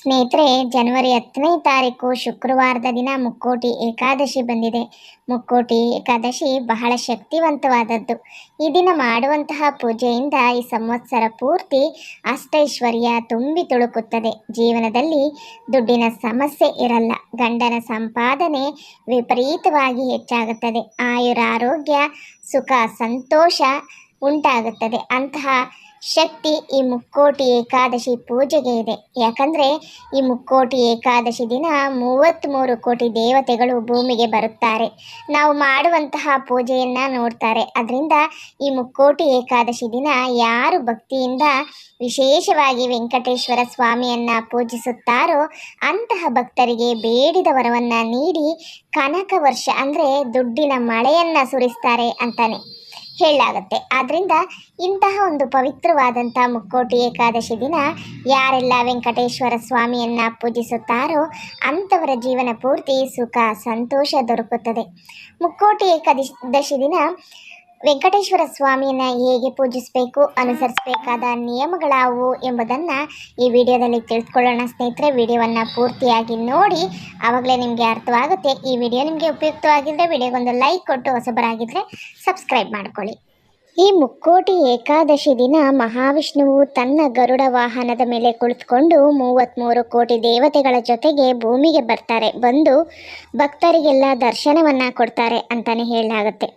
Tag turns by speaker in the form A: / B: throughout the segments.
A: ಸ್ನೇಹಿತರೆ, ಜನವರಿ ಹತ್ತನೇ ತಾರೀಕು ಶುಕ್ರವಾರದ ದಿನ ಮುಕ್ಕೋಟಿ ಏಕಾದಶಿ ಬಂದಿದೆ. ಮುಕ್ಕೋಟಿ ಏಕಾದಶಿ ಬಹಳ ಶಕ್ತಿವಂತವಾದದ್ದು. ಈ ದಿನ ಮಾಡುವಂತಹ ಪೂಜೆಯಿಂದ ಈ ಸಂವತ್ಸರ ಪೂರ್ತಿ ಅಷ್ಟೈಶ್ವರ್ಯ ತುಂಬಿ ತುಳುಕುತ್ತದೆ. ಜೀವನದಲ್ಲಿ ದುಡ್ಡಿನ ಸಮಸ್ಯೆ ಇರಲ್ಲ. ಗಂಡನ ಸಂಪಾದನೆ ವಿಪರೀತವಾಗಿ ಹೆಚ್ಚಾಗುತ್ತದೆ. ಆಯುರಾರೋಗ್ಯ ಸುಖ, ಸಂತೋಷ ಉಂಟಾಗುತ್ತದೆ. ಅಂತಹ ಶಕ್ತಿ ಈ ಮುಕ್ಕೋಟಿ ಏಕಾದಶಿ ಪೂಜೆಗೆ ಇದೆ. ಯಾಕಂದರೆ ಈ ಮುಕ್ಕೋಟಿ ಏಕಾದಶಿ ದಿನ ಮೂವತ್ತ್ಮೂರು ಕೋಟಿ ದೇವತೆಗಳು ಭೂಮಿಗೆ ಬರುತ್ತಾರೆ. ನಾವು ಮಾಡುವಂತಹ ಪೂಜೆಯನ್ನು ನೋಡ್ತಾರೆ. ಅದರಿಂದ ಈ ಮುಕ್ಕೋಟಿ ಏಕಾದಶಿ ದಿನ ಯಾರು ಭಕ್ತಿಯಿಂದ ವಿಶೇಷವಾಗಿ ವೆಂಕಟೇಶ್ವರ ಸ್ವಾಮಿಯನ್ನು ಪೂಜಿಸುತ್ತಾರೋ ಅಂತಹ ಭಕ್ತರಿಗೆ ಬೇಡಿದ ವರವನ್ನು ನೀಡಿ ಕನಕ ವರ್ಷ ಅಂದರೆ ದುಡ್ಡಿನ ಮಳೆಯನ್ನು ಸುರಿಸ್ತಾರೆ ಅಂತಾನೆ. ಹೇಳಲಾಗುತ್ತೆ. ಆದ್ದರಿಂದ ಇಂತಹ ಒಂದು ಪವಿತ್ರವಾದಂಥ ಮುಕ್ಕೋಟಿ ಏಕಾದಶಿ ದಿನ ಯಾರೆಲ್ಲ ವೆಂಕಟೇಶ್ವರ ಸ್ವಾಮಿಯನ್ನು ಪೂಜಿಸುತ್ತಾರೋ ಅಂಥವರ ಜೀವನ ಪೂರ್ತಿ ಸುಖ, ಸಂತೋಷ ದೊರಕುತ್ತದೆ. ಮುಕ್ಕೋಟಿ ಏಕಾದಶಿ ದಿನ ವೆಂಕಟೇಶ್ವರ ಸ್ವಾಮಿಯನ್ನು ಹೇಗೆ ಪೂಜಿಸಬೇಕು, ಅನುಸರಿಸಬೇಕಾದ ನಿಯಮಗಳಾವು ಎಂಬುದನ್ನು ಈ ವಿಡಿಯೋದಲ್ಲಿ ತಿಳಿದುಕೊಳ್ಳೋಣ ಸ್ನೇಹಿತರೆ. ವಿಡಿಯೋವನ್ನು ಪೂರ್ತಿಯಾಗಿ ನೋಡಿ, ಆವಾಗಲೇ ನಿಮಗೆ ಅರ್ಥವಾಗುತ್ತೆ. ಈ ವಿಡಿಯೋ ನಿಮಗೆ ಉಪಯುಕ್ತವಾಗಿದ್ದರೆ ವಿಡಿಯೋಗೊಂದು ಲೈಕ್ ಕೊಟ್ಟು ಹೊಸಬರಾಗಿದ್ದರೆ ಸಬ್ಸ್ಕ್ರೈಬ್ ಮಾಡ್ಕೊಳ್ಳಿ. ಈ ಮುಕ್ಕೋಟಿ ಏಕಾದಶಿ ದಿನ ಮಹಾವಿಷ್ಣುವು ತನ್ನ ಗರುಡ ವಾಹನದ ಮೇಲೆ ಕುಳಿತುಕೊಂಡು ಮೂವತ್ತ್ಮೂರು ಕೋಟಿ ದೇವತೆಗಳ ಜೊತೆಗೆ ಭೂಮಿಗೆ ಬರ್ತಾರೆ. ಬಂದು ಭಕ್ತರಿಗೆಲ್ಲ ದರ್ಶನವನ್ನು ಕೊಡ್ತಾರೆ ಅಂತಲೇ ಹೇಳಲಾಗುತ್ತೆ.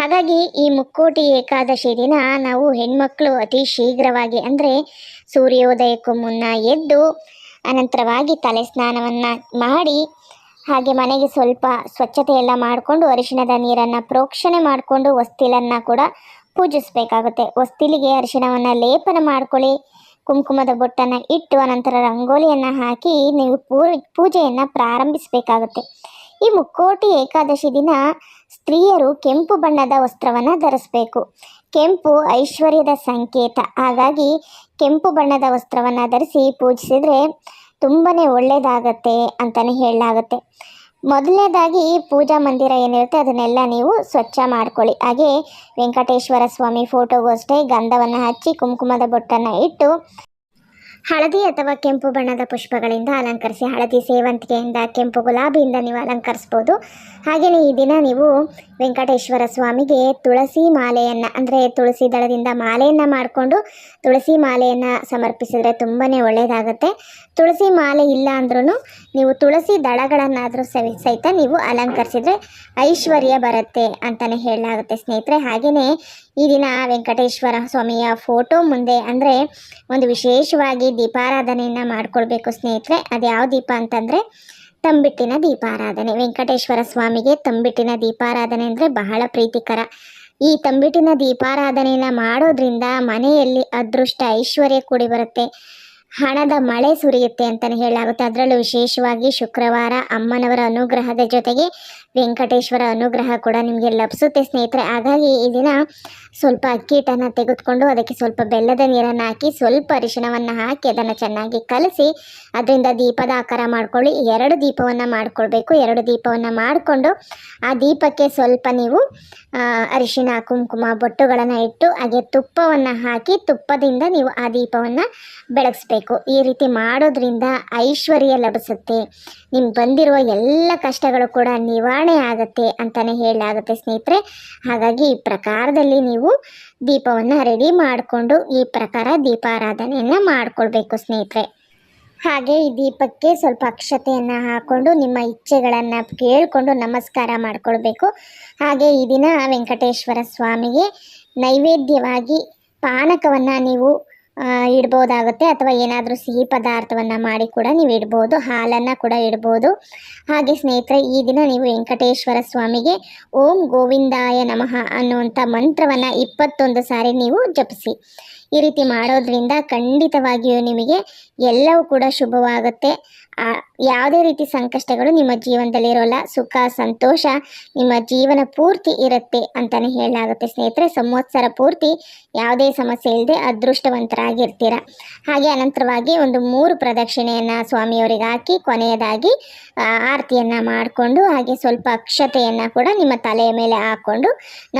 A: ಹಾಗಾಗಿ ಈ ಮುಕ್ಕೋಟಿ ಏಕಾದಶಿ ದಿನ ನಾವು ಹೆಣ್ಮಕ್ಳು ಅತಿ ಶೀಘ್ರವಾಗಿ ಅಂದರೆ ಸೂರ್ಯೋದಯಕ್ಕೂ ಮುನ್ನ ಎದ್ದು ಅನಂತರವಾಗಿ ತಲೆ ಸ್ನಾನವನ್ನು ಮಾಡಿ, ಹಾಗೆ ಮನೆಗೆ ಸ್ವಲ್ಪ ಸ್ವಚ್ಛತೆ ಎಲ್ಲ ಮಾಡಿಕೊಂಡು ಅರಿಶಿಣದ ನೀರನ್ನು ಪ್ರೋಕ್ಷಣೆ ಮಾಡಿಕೊಂಡು ಹೊಸ್ತಿಲನ್ನು ಕೂಡ ಪೂಜಿಸಬೇಕಾಗುತ್ತೆ. ಹೊಸ್ತಿಲಿಗೆ ಅರಿಶಿಣವನ್ನು ಲೇಪನ ಮಾಡ್ಕೊಳ್ಳಿ. ಕುಂಕುಮದ ಬೊಟ್ಟನ್ನು ಇಟ್ಟು ಅನಂತರ ರಂಗೋಲಿಯನ್ನು ಹಾಕಿ ನೀವು ಪೂಜೆಯನ್ನು ಪ್ರಾರಂಭಿಸಬೇಕಾಗುತ್ತೆ. ಈ ಮುಕ್ಕೋಟಿ ಏಕಾದಶಿ ದಿನ ಸ್ತ್ರೀಯರು ಕೆಂಪು ಬಣ್ಣದ ವಸ್ತ್ರವನ್ನು ಧರಿಸಬೇಕು. ಕೆಂಪು ಐಶ್ವರ್ಯದ ಸಂಕೇತ. ಹಾಗಾಗಿ ಕೆಂಪು ಬಣ್ಣದ ವಸ್ತ್ರವನ್ನು ಧರಿಸಿ ಪೂಜಿಸಿದರೆ ತುಂಬಾ ಒಳ್ಳೆಯದಾಗತ್ತೆ ಅಂತಲೇ ಹೇಳಲಾಗುತ್ತೆ. ಮೊದಲನೇದಾಗಿ ಪೂಜಾ ಮಂದಿರ ಏನಿರುತ್ತೆ ಅದನ್ನೆಲ್ಲ ನೀವು ಸ್ವಚ್ಛ ಮಾಡ್ಕೊಳ್ಳಿ. ಹಾಗೆ ವೆಂಕಟೇಶ್ವರ ಸ್ವಾಮಿ ಫೋಟೋಗೂ ಅಷ್ಟೇ ಗಂಧವನ್ನು ಹಚ್ಚಿ ಕುಂಕುಮದ ಬೊಟ್ಟನ್ನು ಇಟ್ಟು ಹಳದಿ ಅಥವಾ ಕೆಂಪು ಬಣ್ಣದ ಪುಷ್ಪಗಳಿಂದ ಅಲಂಕರಿಸಿ ಹಳದಿ ಸೇವಂತಿಗೆಯಿಂದ ಕೆಂಪು ಗುಲಾಬಿಯಿಂದ ನೀವು ಅಲಂಕರಿಸ್ಬೋದು. ಹಾಗೆಯೇ ಈ ದಿನ ನೀವು ವೆಂಕಟೇಶ್ವರ ಸ್ವಾಮಿಗೆ ತುಳಸಿ ಮಾಲೆಯನ್ನು, ಅಂದರೆ ತುಳಸಿ ದಳದಿಂದ ಮಾಲೆಯನ್ನು ಮಾಡಿಕೊಂಡು ತುಳಸಿ ಮಾಲೆಯನ್ನು ಸಮರ್ಪಿಸಿದರೆ ತುಂಬಾ ಒಳ್ಳೆಯದಾಗುತ್ತೆ ತುಳಸಿ ಮಾಲೆ ಇಲ್ಲ ಅಂದ್ರೂ ನೀವು ತುಳಸಿ ದಳಗಳನ್ನಾದರೂ ಸಹಿತ ನೀವು ಅಲಂಕರಿಸಿದರೆ ಐಶ್ವರ್ಯ ಬರುತ್ತೆ ಅಂತಲೇ ಹೇಳಲಾಗುತ್ತೆ ಸ್ನೇಹಿತರೆ. ಹಾಗೆಯೇ ಈ ದಿನ ವೆಂಕಟೇಶ್ವರ ಸ್ವಾಮಿಯ ಫೋಟೋ ಮುಂದೆ ಅಂದರೆ ಒಂದು ವಿಶೇಷವಾಗಿ ದೀಪಾರಾಧನೆಯನ್ನು ಮಾಡಿಕೊಳ್ಬೇಕು ಸ್ನೇಹಿತರೆ. ಅದು ಯಾವ ದೀಪ ಅಂತಂದರೆ ತಂಬಿಟ್ಟಿನ ದೀಪಾರಾಧನೆ. ವೆಂಕಟೇಶ್ವರ ಸ್ವಾಮಿಗೆ ತಂಬಿಟ್ಟಿನ ದೀಪಾರಾಧನೆ ಅಂದರೆ ಬಹಳ ಪ್ರೀತಿಕರ. ಈ ತಂಬಿಟ್ಟಿನ ದೀಪಾರಾಧನೆಯನ್ನು ಮಾಡೋದ್ರಿಂದ ಮನೆಯಲ್ಲಿ ಅದೃಷ್ಟ ಐಶ್ವರ್ಯ ಕೂಡಿ ಬರುತ್ತೆ. ಹಣದ ಮಳೆ ಸುರಿಯುತ್ತೆ ಅಂತಲೇ ಹೇಳಲಾಗುತ್ತೆ. ಅದರಲ್ಲೂ ವಿಶೇಷವಾಗಿ ಶುಕ್ರವಾರ ಅಮ್ಮನವರ ಅನುಗ್ರಹದ ಜೊತೆಗೆ ವೆಂಕಟೇಶ್ವರ ಅನುಗ್ರಹ ಕೂಡ ನಿಮಗೆ ಲಭಿಸುತ್ತೆ ಸ್ನೇಹಿತರೆ. ಹಾಗಾಗಿ ಈ ದಿನ ಸ್ವಲ್ಪ ಅಕ್ಕಿ ಹಿಟ್ಟನ್ನು ತೆಗೆದುಕೊಂಡು ಅದಕ್ಕೆ ಸ್ವಲ್ಪ ಬೆಲ್ಲದ ನೀರನ್ನು ಹಾಕಿ ಸ್ವಲ್ಪ ಅರಿಶಿಣವನ್ನು ಹಾಕಿ ಅದನ್ನು ಚೆನ್ನಾಗಿ ಕಲಸಿ ಅದರಿಂದ ದೀಪದ ಆಕಾರ ಮಾಡ್ಕೊಳ್ಳಿ. ಎರಡು ದೀಪವನ್ನು ಮಾಡಿಕೊಳ್ಬೇಕು. ಎರಡು ದೀಪವನ್ನು ಮಾಡಿಕೊಂಡು ಆ ದೀಪಕ್ಕೆ ಸ್ವಲ್ಪ ನೀವು ಅರಿಶಿಣ, ಕುಂಕುಮ, ಬೊಟ್ಟುಗಳನ್ನು ಇಟ್ಟು ಹಾಗೆ ತುಪ್ಪವನ್ನು ಹಾಕಿ ತುಪ್ಪದಿಂದ ನೀವು ಆ ದೀಪವನ್ನು ಬೆಳಗಿಸ್ಬೇಕು. ಈ ರೀತಿ ಮಾಡೋದ್ರಿಂದ ಐಶ್ವರ್ಯ ಲಭಿಸುತ್ತೆ. ನಿಮ್ಗೆ ಬಂದಿರುವ ಎಲ್ಲ ಕಷ್ಟಗಳು ಕೂಡ ನಿವಾರಣೆ ಆಗುತ್ತೆ ಅಂತಲೇ ಹೇಳಲಾಗುತ್ತೆ ಸ್ನೇಹಿತರೆ. ಹಾಗಾಗಿ ಈ ಪ್ರಕಾರದಲ್ಲಿ ನೀವು ದೀಪವನ್ನು ರೆಡಿ ಮಾಡಿಕೊಂಡು ಈ ಪ್ರಕಾರ ದೀಪಾರಾಧನೆಯನ್ನು ಮಾಡಿಕೊಳ್ಬೇಕು ಸ್ನೇಹಿತರೆ. ಹಾಗೆ ಈ ದೀಪಕ್ಕೆ ಸ್ವಲ್ಪ ಅಕ್ಷತೆಯನ್ನು ಹಾಕ್ಕೊಂಡು ನಿಮ್ಮ ಇಚ್ಛೆಗಳನ್ನು ಕೇಳಿಕೊಂಡು ನಮಸ್ಕಾರ ಮಾಡಿಕೊಳ್ಬೇಕು. ಹಾಗೆ ಈ ದಿನ ವೆಂಕಟೇಶ್ವರ ಸ್ವಾಮಿಗೆ ನೈವೇದ್ಯವಾಗಿ ಪಾನಕವನ್ನು ನೀವು ಇಡ್ಬೋದಾಗುತ್ತೆ ಅಥವಾ ಏನಾದರೂ ಸಿಹಿ ಪದಾರ್ಥವನ್ನು ಮಾಡಿ ಕೂಡ ನೀವು ಇಡ್ಬೋದು, ಹಾಲನ್ನು ಕೂಡ ಇಡ್ಬೋದು. ಹಾಗೆ ಸ್ನೇಹಿತರೆ, ಈ ದಿನ ನೀವು ವೆಂಕಟೇಶ್ವರ ಸ್ವಾಮಿಗೆ ಓಂ ಗೋವಿಂದಾಯ ನಮಃ ಅನ್ನುವಂಥ ಮಂತ್ರವನ್ನು ಇಪ್ಪತ್ತೊಂದು ಸಾರಿ ನೀವು ಜಪಿಸಿ. ಈ ರೀತಿ ಮಾಡೋದ್ರಿಂದ ಖಂಡಿತವಾಗಿಯೂ ನಿಮಗೆ ಎಲ್ಲವೂ ಕೂಡ ಶುಭವಾಗುತ್ತೆ. ಯಾವುದೇ ರೀತಿ ಸಂಕಷ್ಟಗಳು ನಿಮ್ಮ ಜೀವನದಲ್ಲಿ ಇರೋಲ್ಲ. ಸುಖ, ಸಂತೋಷ, ನಿಮ್ಮ ಜೀವನ ಪೂರ್ತಿ ಇರುತ್ತೆ ಅಂತಲೇ ಹೇಳಲಾಗುತ್ತೆ ಸ್ನೇಹಿತರೆ. ಸಂವತ್ಸರ ಪೂರ್ತಿ ಯಾವುದೇ ಸಮಸ್ಯೆ ಇಲ್ಲದೆ ಅದೃಷ್ಟವಂತರಾಗಿರ್ತೀರ. ಹಾಗೆ ಅನಂತರವಾಗಿ ಒಂದು ಮೂರು ಪ್ರದಕ್ಷಿಣೆಯನ್ನು ಸ್ವಾಮಿಯವರಿಗೆ ಹಾಕಿ, ಕೊನೆಯದಾಗಿ ಆರತಿಯನ್ನು ಮಾಡಿಕೊಂಡು, ಹಾಗೆ ಸ್ವಲ್ಪ ಅಕ್ಷತೆಯನ್ನು ಕೂಡ ನಿಮ್ಮ ತಲೆಯ ಮೇಲೆ ಹಾಕ್ಕೊಂಡು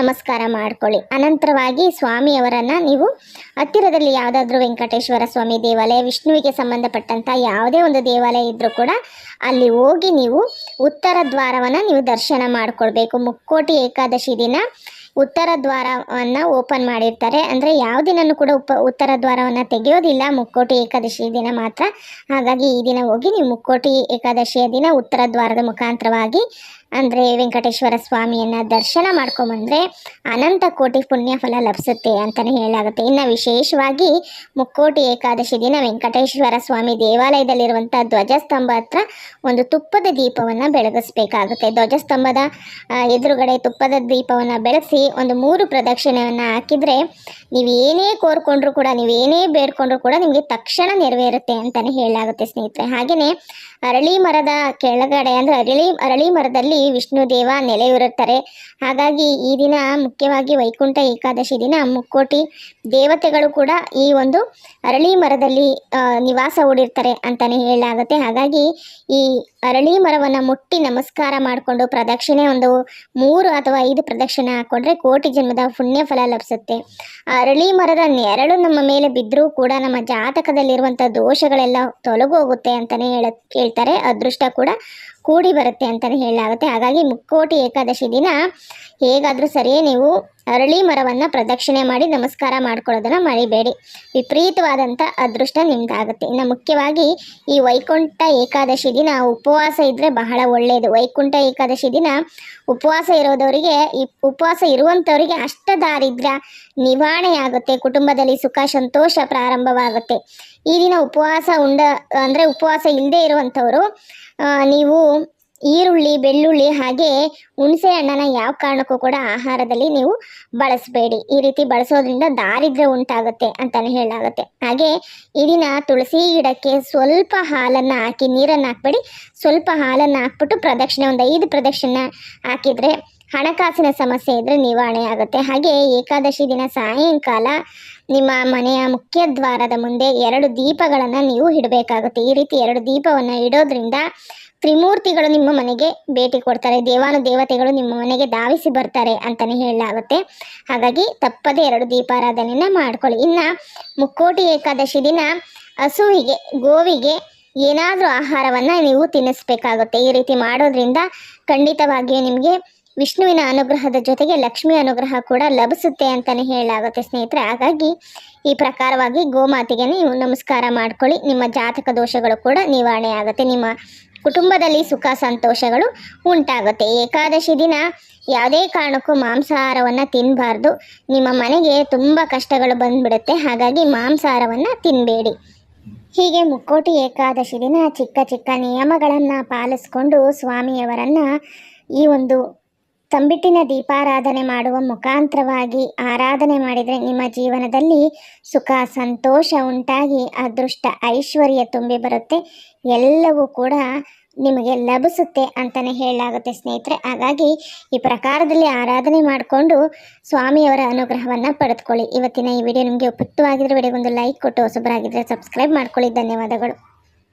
A: ನಮಸ್ಕಾರ ಮಾಡ್ಕೊಳ್ಳಿ. ಅನಂತರವಾಗಿ ಸ್ವಾಮಿಯವರನ್ನು ನೀವು ಹತ್ತಿರದಲ್ಲಿ ಯಾವುದಾದ್ರೂ ವೆಂಕಟೇಶ್ವರ ಸ್ವಾಮಿ ದೇವಾಲಯ, ವಿಷ್ಣುವಿಗೆ ಸಂಬಂಧಪಟ್ಟಂಥ ಯಾವುದೇ ಒಂದು ದೇವಾಲಯ ಇದ್ದರೂ ಕೂಡ ಅಲ್ಲಿ ಹೋಗಿ ನೀವು ಉತ್ತರ ದ್ವಾರವನ್ನು ನೀವು ದರ್ಶನ ಮಾಡಿಕೊಳ್ಬೇಕು. ಮುಕ್ಕೋಟಿ ಏಕಾದಶಿ ದಿನ ಉತ್ತರ ದ್ವಾರವನ್ನು ಓಪನ್ ಮಾಡಿರ್ತಾರೆ. ಅಂದರೆ ಯಾವ ದಿನನೂ ಕೂಡ ಉಪ, ಉತ್ತರ ದ್ವಾರವನ್ನು ತೆಗೆಯೋದಿಲ್ಲ. ಮುಕ್ಕೋಟಿ ಏಕಾದಶಿ ದಿನ ಮಾತ್ರ. ಹಾಗಾಗಿ ಈ ದಿನ ಹೋಗಿ ನೀವು ಮುಕ್ಕೋಟಿ ಏಕಾದಶಿಯ ದಿನ ಉತ್ತರ ದ್ವಾರದ ಮುಖಾಂತರವಾಗಿ ಅಂದರೆ ವೆಂಕಟೇಶ್ವರ ಸ್ವಾಮಿಯನ್ನು ದರ್ಶನ ಮಾಡ್ಕೊಂಬಂದರೆ ಅನಂತ ಕೋಟಿ ಪುಣ್ಯ ಫಲ ಲಭಿಸುತ್ತೆ ಅಂತಲೇ ಹೇಳಲಾಗುತ್ತೆ. ಇನ್ನು ವಿಶೇಷವಾಗಿ ಮುಕ್ಕೋಟಿ ಏಕಾದಶಿ ದಿನ ವೆಂಕಟೇಶ್ವರ ಸ್ವಾಮಿ ದೇವಾಲಯದಲ್ಲಿರುವಂಥ ಧ್ವಜಸ್ತಂಭ ಹತ್ರ ಒಂದು ತುಪ್ಪದ ದೀಪವನ್ನು ಬೆಳಗಿಸ್ಬೇಕಾಗುತ್ತೆ. ಧ್ವಜಸ್ತಂಭದ ಎದುರುಗಡೆ ತುಪ್ಪದ ದೀಪವನ್ನು ಬೆಳೆಸಿ ಒಂದು ಮೂರು ಪ್ರದಕ್ಷಿಣೆಯನ್ನು ಹಾಕಿದರೆ ನೀವು ಏನೇ ಕೋರ್ಕೊಂಡ್ರೂ ಕೂಡ, ನೀವು ಏನೇ ಬೇಡ್ಕೊಂಡ್ರು ಕೂಡ ನಿಮಗೆ ತಕ್ಷಣ ನೆರವೇರುತ್ತೆ ಅಂತಲೇ ಹೇಳಲಾಗುತ್ತೆ ಸ್ನೇಹಿತರೆ. ಹಾಗೆಯೇ ಅರಳಿ ಮರದ ಕೆಳಗಡೆ ಅಂದರೆ ಅರಳಿ ಅರಳಿ ಮರದಲ್ಲಿ ವಿಷ್ಣು ದೇವ ನೆಲೆಯೂರುತ್ತಾರೆ. ಹಾಗಾಗಿ ಈ ದಿನ ಮುಖ್ಯವಾಗಿ ವೈಕುಂಠ ಏಕಾದಶಿ ದಿನ ಮುಕ್ಕೋಟಿ ದೇವತೆಗಳು ಕೂಡ ಈ ಒಂದು ಅರಳಿ ಮರದಲ್ಲಿ ನಿವಾಸ ಹೂಡಿರ್ತಾರೆ ಅಂತಲೇ ಹೇಳಲಾಗುತ್ತೆ. ಹಾಗಾಗಿ ಈ ಅರಳಿ ಮರವನ್ನು ಮುಟ್ಟಿ ನಮಸ್ಕಾರ ಮಾಡಿಕೊಂಡು ಪ್ರದಕ್ಷಿಣೆ ಒಂದು ಮೂರು ಅಥವಾ ಐದು ಪ್ರದಕ್ಷಿಣೆ ಹಾಕ್ಕೊಂಡ್ರೆ ಕೋಟಿ ಜನ್ಮದ ಪುಣ್ಯ ಫಲ ಲಭಿಸುತ್ತೆ ಅರಳಿ ಮರದ ನೆರಳು ನಮ್ಮ ಮೇಲೆ ಬಿದ್ದರೂ ಕೂಡ ನಮ್ಮ ಜಾತಕದಲ್ಲಿರುವಂಥ ದೋಷಗಳೆಲ್ಲ ತೊಲಗೋಗುತ್ತೆ ಅಂತಲೇ ಹೇಳ ಹೇಳ್ತಾರೆ ಅದೃಷ್ಟ ಕೂಡ ಕೂಡಿ ಬರುತ್ತೆ ಅಂತಲೇ ಹೇಳಲಾಗುತ್ತೆ. ಹಾಗಾಗಿ ಮುಕ್ಕೋಟಿ ಏಕಾದಶಿ ದಿನ ಹೇಗಾದರೂ ಸರಿಯೇ ನೀವು ಅರಳಿ ಮರವನ್ನು ಪ್ರದಕ್ಷಿಣೆ ಮಾಡಿ ನಮಸ್ಕಾರ ಮಾಡ್ಕೊಳ್ಳೋದನ್ನು ಮರಿಬೇಡಿ. ವಿಪರೀತವಾದಂಥ ಅದೃಷ್ಟ ನಿಮ್ದಾಗುತ್ತೆ ಇನ್ನು ಮುಖ್ಯವಾಗಿ ಈ ವೈಕುಂಠ ಏಕಾದಶಿ ದಿನ ಉಪವಾಸ ಇದ್ದರೆ ಬಹಳ ಒಳ್ಳೆಯದು ವೈಕುಂಠ ಏಕಾದಶಿ ದಿನ ಉಪವಾಸ ಇರೋದವರಿಗೆ, ಈ ಉಪವಾಸ ಇರುವಂಥವರಿಗೆ ಅಷ್ಟ ದಾರಿದ್ರ್ಯ ನಿವಾರಣೆ ಆಗುತ್ತೆ. ಕುಟುಂಬದಲ್ಲಿ ಸುಖ, ಸಂತೋಷ ಪ್ರಾರಂಭವಾಗುತ್ತೆ. ಈ ದಿನ ಉಪವಾಸ ಉಂಡ, ಅಂದರೆ ಉಪವಾಸ ಇಲ್ಲದೆ ಇರುವಂಥವರು ನೀವು ಈರುಳ್ಳಿ, ಬೆಳ್ಳುಳ್ಳಿ ಹಾಗೆ ಹುಣಸೆ ಹಣ್ಣನ್ನು ಯಾವ ಕಾರಣಕ್ಕೂ ಕೂಡ ಆಹಾರದಲ್ಲಿ ನೀವು ಬಳಸಬೇಡಿ. ಈ ರೀತಿ ಬಳಸೋದ್ರಿಂದ ದಾರಿದ್ರ್ಯ ಉಂಟಾಗುತ್ತೆ ಅಂತಲೇ ಹೇಳಲಾಗುತ್ತೆ. ಹಾಗೆ ಈ ದಿನ ತುಳಸಿ ಗಿಡಕ್ಕೆ ಸ್ವಲ್ಪ ಹಾಲನ್ನು ಹಾಕಿ ನೀರನ್ನು ಹಾಕ್ಬೇಡಿ. ಸ್ವಲ್ಪ ಹಾಲನ್ನು ಹಾಕ್ಬಿಟ್ಟು ಪ್ರದಕ್ಷಿಣೆ ಒಂದು ಐದು ಪ್ರದಕ್ಷಿಣೆ ಹಾಕಿದರೆ ಹಣಕಾಸಿನ ಸಮಸ್ಯೆ ಇದ್ದರೆ ನಿವಾರಣೆ ಆಗುತ್ತೆ. ಹಾಗೆ ಏಕಾದಶಿ ದಿನ ಸಾಯಂಕಾಲ ನಿಮ್ಮ ಮನೆಯ ಮುಖ್ಯ ದ್ವಾರದ ಮುಂದೆ ಎರಡು ದೀಪಗಳನ್ನು ನೀವು ಇಡಬೇಕಾಗುತ್ತೆ. ಈ ರೀತಿ ಎರಡು ದೀಪವನ್ನು ಇಡೋದ್ರಿಂದ ತ್ರಿಮೂರ್ತಿಗಳು ನಿಮ್ಮ ಮನೆಗೆ ಭೇಟಿ ಕೊಡ್ತಾರೆ. ದೇವಾನು ದೇವತೆಗಳು ನಿಮ್ಮ ಮನೆಗೆ ಧಾವಿಸಿ ಬರ್ತಾರೆ ಅಂತಲೇ ಹೇಳಲಾಗುತ್ತೆ. ಹಾಗಾಗಿ ತಪ್ಪದೇ ಎರಡು ದೀಪಾರಾಧನೆಯನ್ನು ಮಾಡ್ಕೊಳ್ಳಿ. ಇನ್ನು ಮುಕ್ಕೋಟಿ ಏಕಾದಶಿ ದಿನ ಹಸುವಿಗೆ, ಗೋವಿಗೆ ಏನಾದರೂ ಆಹಾರವನ್ನು ನೀವು ತಿನ್ನಿಸ್ಬೇಕಾಗುತ್ತೆ. ಈ ರೀತಿ ಮಾಡೋದ್ರಿಂದ ಖಂಡಿತವಾಗಿಯೂ ನಿಮಗೆ ವಿಷ್ಣುವಿನ ಅನುಗ್ರಹದ ಜೊತೆಗೆ ಲಕ್ಷ್ಮಿ ಅನುಗ್ರಹ ಕೂಡ ಲಭಿಸುತ್ತೆ ಅಂತಲೇ ಹೇಳಲಾಗುತ್ತೆ ಸ್ನೇಹಿತರೆ. ಹಾಗಾಗಿ ಈ ಪ್ರಕಾರವಾಗಿ ಗೋಮಾತೆಗೆ ನೀವು ನಮಸ್ಕಾರ ಮಾಡ್ಕೊಳ್ಳಿ. ನಿಮ್ಮ ಜಾತಕ ದೋಷಗಳು ಕೂಡ ನಿವಾರಣೆ ಆಗುತ್ತೆ. ನಿಮ್ಮ ಕುಟುಂಬದಲ್ಲಿ ಸುಖ ಸಂತೋಷಗಳು ಉಂಟಾಗುತ್ತೆ. ಏಕಾದಶಿ ದಿನ ಯಾವುದೇ ಕಾರಣಕ್ಕೂ ಮಾಂಸಾಹಾರವನ್ನು ತಿನ್ನಬಾರ್ದು ನಿಮ್ಮ ಮನೆಗೆ ತುಂಬ ಕಷ್ಟಗಳು ಬಂದ್ಬಿಡುತ್ತೆ. ಹಾಗಾಗಿ ಮಾಂಸಾಹಾರವನ್ನು ತಿನ್ನಬೇಡಿ ಹೀಗೆ ಮುಕ್ಕೋಟಿ ಏಕಾದಶಿ ದಿನ ಚಿಕ್ಕ ಚಿಕ್ಕ ನಿಯಮಗಳನ್ನು ಪಾಲಿಸ್ಕೊಂಡು ಸ್ವಾಮಿಯವರನ್ನು ಈ ಒಂದು ತಂಬಿಟ್ಟಿನ ದೀಪಾರಾಧನೆ ಮಾಡುವ ಮುಖಾಂತರವಾಗಿ ಆರಾಧನೆ ಮಾಡಿದರೆ ನಿಮ್ಮ ಜೀವನದಲ್ಲಿ ಸುಖ, ಸಂತೋಷ ಉಂಟಾಗಿ ಅದೃಷ್ಟ, ಐಶ್ವರ್ಯ ತುಂಬಿ ಬರುತ್ತೆ. ಎಲ್ಲವೂ ಕೂಡ ನಿಮಗೆ ಲಭಿಸುತ್ತೆ ಅಂತಲೇ ಹೇಳಲಾಗುತ್ತೆ ಸ್ನೇಹಿತರೆ. ಹಾಗಾಗಿ ಈ ಪ್ರಕಾರದಲ್ಲಿ ಆರಾಧನೆ ಮಾಡಿಕೊಂಡು ಸ್ವಾಮಿಯವರ ಅನುಗ್ರಹವನ್ನು ಪಡೆದುಕೊಳ್ಳಿ. ಇವತ್ತಿನ ಈ ವಿಡಿಯೋ ನಿಮಗೆ ಉಪಯುಕ್ತವಾಗಿದ್ದರೆ ವಿಡಿಯೋಗೊಂದು ಲೈಕ್ ಕೊಟ್ಟು ಹೊಸಬರಾಗಿದ್ದರೆ ಸಬ್ಸ್ಕ್ರೈಬ್ ಮಾಡ್ಕೊಳ್ಳಿ. ಧನ್ಯವಾದಗಳು.